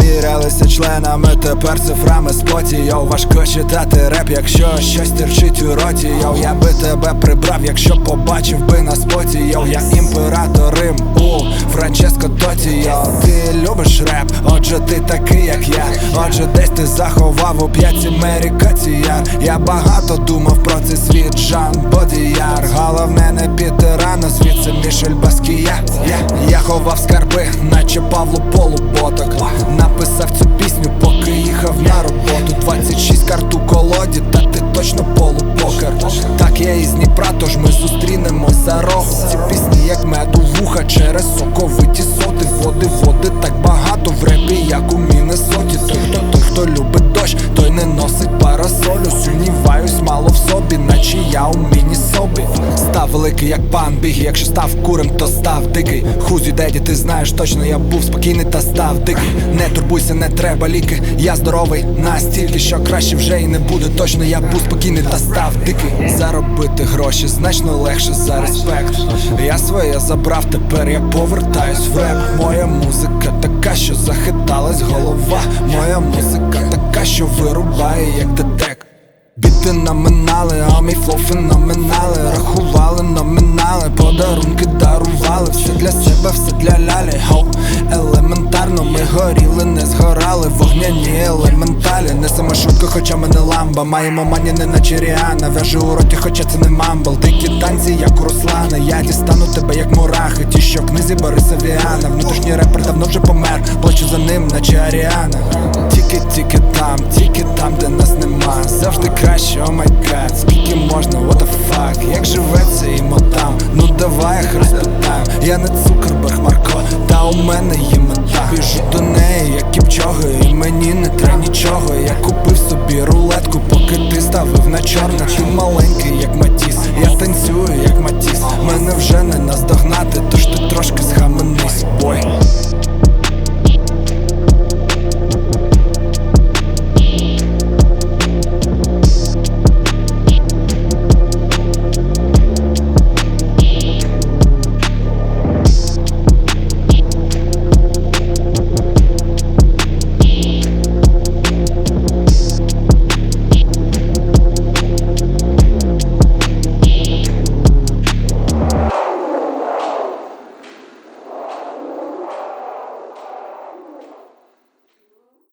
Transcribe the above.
Мірялися членами, тепер цифрами споті Йоу, важко читати реп, якщо щось терчить у роті. Йоу, я би тебе прибрав, якщо побачив би на споті. Йоу, я імператор Рим у Франческо Тоті Йоу, ти любиш реп, отже ти такий, як я. Отже, десь ти заховав у п'ятці Мерікоціяр Я багато думав про цей світ, Жан Бодіяр. Головне не піти рано, звідси Мішель Баскія Я, я ховав скарби, наче Павло Полуботок Написав цю пісню, поки їхав на роботу. 26 карт у колоді, та ти точно полупокер. Так я із Дніпра, тож ми зустрінемось за рогом. Ці пісні, як меду вуха, через соковиті соти. Води, води так багато в репі, як у Міннесоті. Той, хто, той, хто любить дощ, той не носить парасолю. Сумніваюсь мало в собі, наче я у міні-собі Став великий, як пан біг, якщо став курем, то став дикий. Хузі деді, ти знаєш точно, я був спокійний та став дикий. Не турбуйся, не треба ліки, я здоровий настільки, що краще вже і не буде. Точно я був спокійний та став дикий. Заробити гроші значно легше за респект. Я своє забрав, тепер я повертаюсь в реп. Моя музика така, що захиталась голова. Моя музика така, що вирубає, як детек Біти номінали, а мій флоу феноменали Рахували номінали, подарунки дарували. Все для себе, все для лялі, хоу Елементарно ми горіли, не згорали. Вогняні елементалі. Несемо шутку, хоча ми не ламба. Маємо мані, не наче Ріана. Вяжу у роті, хоча це не мамбл. Дикі танці, як у Руслана. Я дістану тебе, як мурахи. Ті, що в книзі Бориса Віана. Внутрішній репер давно вже помер. Плачу за ним, наче Аріана. Тільки, тільки там, тільки там, де нас нема. Завжди що майкат, скільки можна, what the fuck? Як живеться їм отам, ну давай їх розпитаємо Я не цукерберг Марко, та у мене є мета. Біжу до неї, як кіпчоги, і мені не треба нічого. Я купив собі рулетку, поки ти ставив на чорне. Ти маленький, як матіс, я танцюю, як матіс, мене вже не наздогнав